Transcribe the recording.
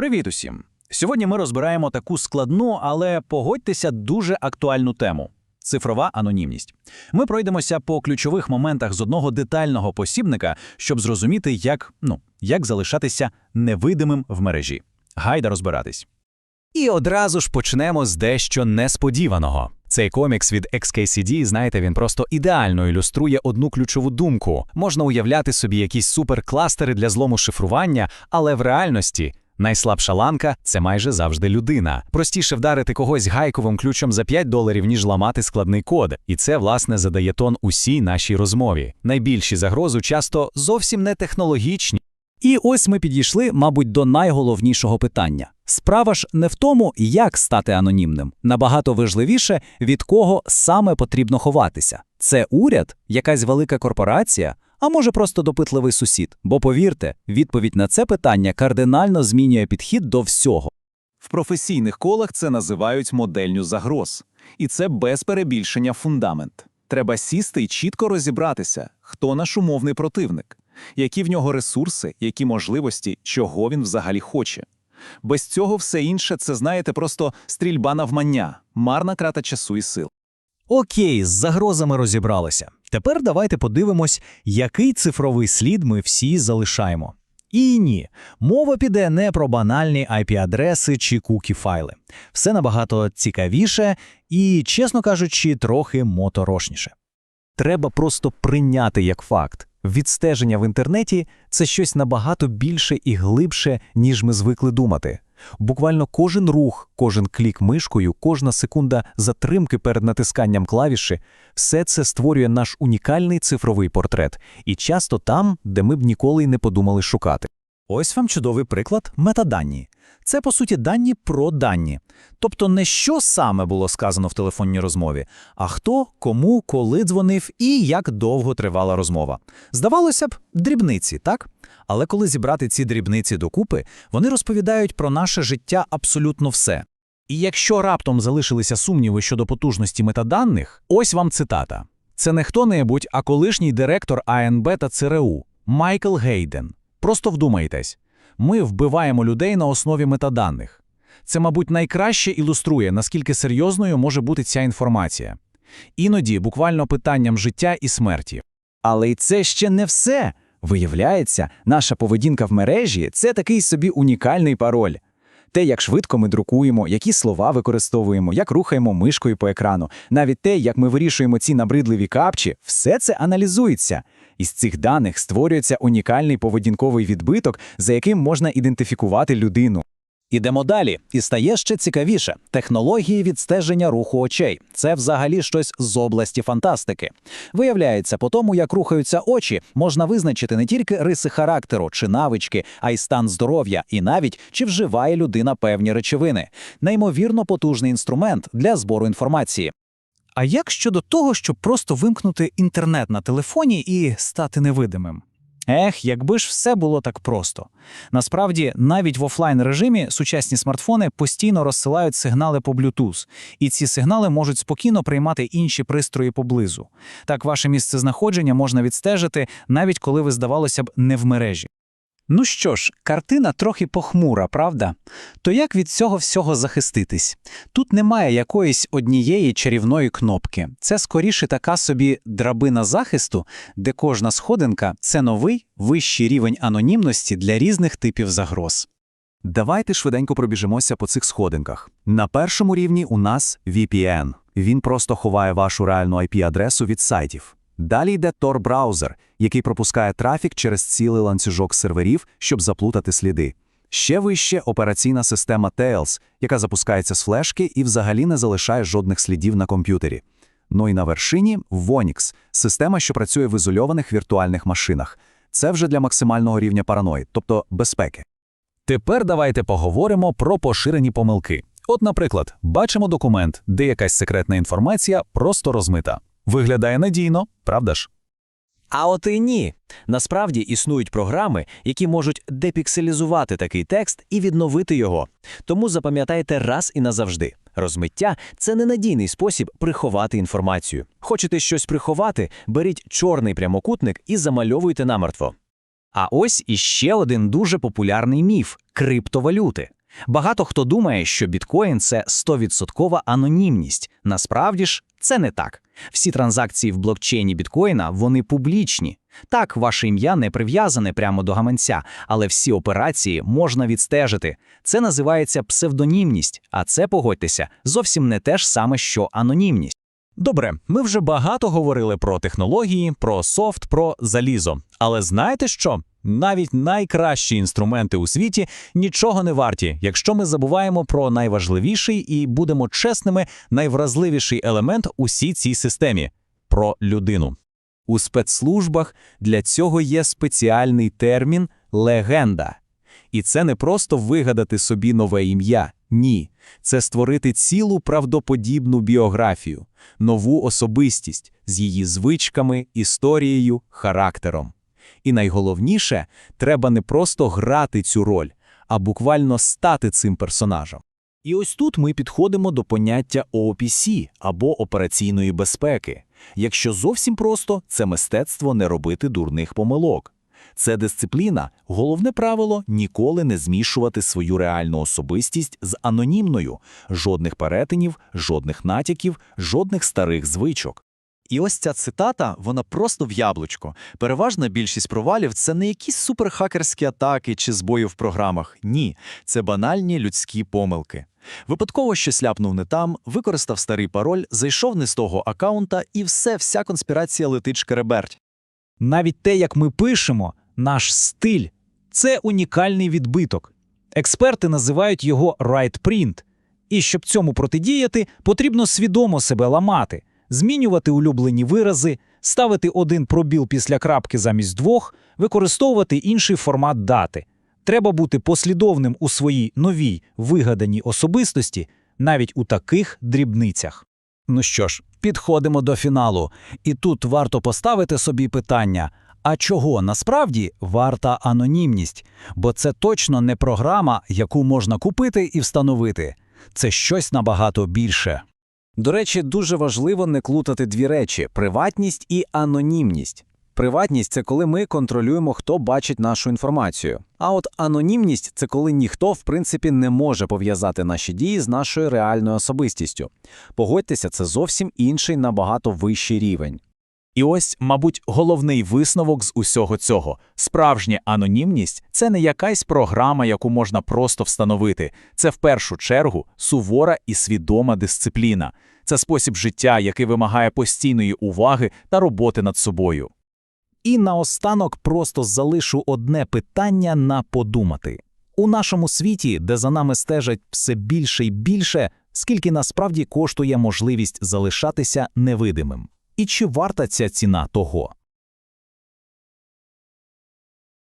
Привіт усім! Сьогодні ми розбираємо таку складну, але погодьтеся, дуже актуальну тему цифрова анонімність. Ми пройдемося по ключових моментах з одного детального посібника, щоб зрозуміти, як, ну, як залишатися невидимим в мережі. Гайда розбиратись. І одразу ж почнемо з дещо несподіваного. Цей комікс від XKCD, знаєте, він просто ідеально ілюструє одну ключову думку. Можна уявляти собі якісь суперкластери для злому шифрування, але в реальності найслабша ланка це майже завжди людина. Простіше вдарити когось гайковим ключом за 5 доларів, ніж ламати складний код. І це, власне, задає тон усій нашій розмові. Найбільші загрози часто зовсім не технологічні. І ось ми підійшли, мабуть, до найголовнішого питання. Справа ж не в тому, як стати анонімним. Набагато важливіше, від кого саме потрібно ховатися. Це уряд, якась велика корпорація, а може просто допитливий сусід. Бо повірте, відповідь на це питання кардинально змінює підхід до всього. В професійних колах це називають моделлю загроз. І це без перебільшення фундамент. Треба сісти і чітко розібратися, хто наш умовний противник, які в нього ресурси, які можливості, чого він взагалі хоче. Без цього все інше це, знаєте, просто стрільба навмання, марна крата часу і сил. Окей, з загрозами розібралися. Тепер давайте подивимось, який цифровий слід ми всі залишаємо. І ні, мова піде не про банальні IP-адреси чи кукі-файли. Все набагато цікавіше і, чесно кажучи, трохи моторошніше. Треба просто прийняти як факт. Відстеження в інтернеті це щось набагато більше і глибше, ніж ми звикли думати. Буквально кожен рух, кожен клік мишкою, кожна секунда затримки перед натисканням клавіші – все це створює наш унікальний цифровий портрет, і часто там, де ми б ніколи й не подумали шукати. Ось вам чудовий приклад метадані. Це, по суті, дані про дані. Тобто не що саме було сказано в телефонній розмові, а хто, кому, коли дзвонив і як довго тривала розмова. Здавалося б, дрібниці, так? Але коли зібрати ці дрібниці докупи, вони розповідають про наше життя абсолютно все. І якщо раптом залишилися сумніви щодо потужності метаданих, ось вам цитата. Це не хто-небудь, а колишній директор АНБ та ЦРУ Майкл Гейден. Просто вдумайтесь. Ми вбиваємо людей на основі метаданих. Це, мабуть, найкраще ілюструє, наскільки серйозною може бути ця інформація. Іноді буквально питанням життя і смерті. Але й це ще не все. Виявляється, наша поведінка в мережі це такий собі унікальний пароль. Те, як швидко ми друкуємо, які слова використовуємо, як рухаємо мишкою по екрану, навіть те, як ми вирішуємо ці набридливі капчі, все це аналізується. Із цих даних створюється унікальний поведінковий відбиток, за яким можна ідентифікувати людину. Ідемо далі, і стає ще цікавіше: технології відстеження руху очей. Це взагалі щось з області фантастики. Виявляється, по тому, як рухаються очі, можна визначити не тільки риси характеру чи навички, а й стан здоров'я, і навіть чи вживає людина певні речовини. Неймовірно потужний інструмент для збору інформації. А як щодо того, щоб просто вимкнути інтернет на телефоні і стати невидимим? Ех, якби ж все було так просто. Насправді, навіть в офлайн режимі сучасні смартфони постійно розсилають сигнали по Bluetooth, і ці сигнали можуть спокійно приймати інші пристрої поблизу. Так, ваше місце знаходження можна відстежити, навіть коли ви, здавалося б, не в мережі. Ну що ж, картина трохи похмура, правда? То як від цього всього захиститись? Тут немає якоїсь однієї чарівної кнопки. Це скоріше така собі драбина захисту, де кожна сходинка це новий вищий рівень анонімності для різних типів загроз. Давайте швиденько пробіжимося по цих сходинках. На першому рівні у нас VPN. Він просто ховає вашу реальну IP-адресу від сайтів. Далі йде Tor-браузер, який пропускає трафік через цілий ланцюжок серверів, щоб заплутати сліди. Ще вище операційна система Tails, яка запускається з флешки і взагалі не залишає жодних слідів на комп'ютері. Ну і на вершині Vonix – система, що працює в ізольованих віртуальних машинах. Це вже для максимального рівня параної, тобто безпеки. Тепер давайте поговоримо про поширені помилки. От, наприклад, бачимо документ, де якась секретна інформація просто розмита. Виглядає надійно, правда ж? А от і ні. Насправді існують програми, які можуть депікселізувати такий текст і відновити його. Тому запам'ятайте раз і назавжди. Розмиття це ненадійний спосіб приховати інформацію. Хочете щось приховати, беріть чорний прямокутник і замальовуйте намертво. А ось іще один дуже популярний міф криптовалюти. Багато хто думає, що біткоін це 100% анонімність. Насправді ж, це не так. Всі транзакції в блокчейні біткоїна вони публічні. Так, ваше ім'я не прив'язане прямо до гаманця, але всі операції можна відстежити. Це називається псевдонімність, а це, погодьтеся, зовсім не те ж саме, що анонімність. Добре, ми вже багато говорили про технології, про софт, про залізо. Але знаєте що? Навіть найкращі інструменти у світі нічого не варті, якщо ми забуваємо про найважливіший і будемо чесними, найвразливіший елемент усій цій системі про людину. У спецслужбах для цього є спеціальний термін легенда. І це не просто вигадати собі нове ім'я. Ні, це створити цілу правдоподібну біографію, нову особистість з її звичками, історією, характером. І найголовніше, треба не просто грати цю роль, а буквально стати цим персонажем. І ось тут ми підходимо до поняття OPC або операційної безпеки. Якщо зовсім просто, це мистецтво не робити дурних помилок. Це дисципліна, головне правило ніколи не змішувати свою реальну особистість з анонімною, жодних перетинів, жодних натяків, жодних старих звичок. І ось ця цитата, вона просто в яблучко. Переважна більшість провалів це не якісь суперхакерські атаки чи збої в програмах. Ні, це банальні людські помилки. Випадково щось ляпнув не там, використав старий пароль, зайшов не з того акаунта, і все, вся конспірація летить шкереберть. Навіть те, як ми пишемо, наш стиль це унікальний відбиток. Експерти називають його right print. І щоб цьому протидіяти, потрібно свідомо себе ламати, змінювати улюблені вирази, ставити один пробіл після крапки замість двох, використовувати інший формат дати. Треба бути послідовним у своїй новій вигаданій особистості навіть у таких дрібницях. Ну що ж, підходимо до фіналу. І тут варто поставити собі питання: а чого насправді варта анонімність? Бо це точно не програма, яку можна купити і встановити. Це щось набагато більше. До речі, дуже важливо не клутати дві речі: приватність і анонімність. Приватність це коли ми контролюємо, хто бачить нашу інформацію. А от анонімність це коли ніхто, в принципі, не може пов'язати наші дії з нашою реальною особистістю. Погодьтеся, це зовсім інший набагато вищий рівень. І ось, мабуть, головний висновок з усього цього. Справжня анонімність це не якась програма, яку можна просто встановити. Це в першу чергу сувора і свідома дисципліна. Це спосіб життя, який вимагає постійної уваги та роботи над собою. І наостанок просто залишу одне питання на подумати. У нашому світі, де за нами стежать все більше і більше, скільки насправді коштує можливість залишатися невидимим? І чи варта ця ціна того?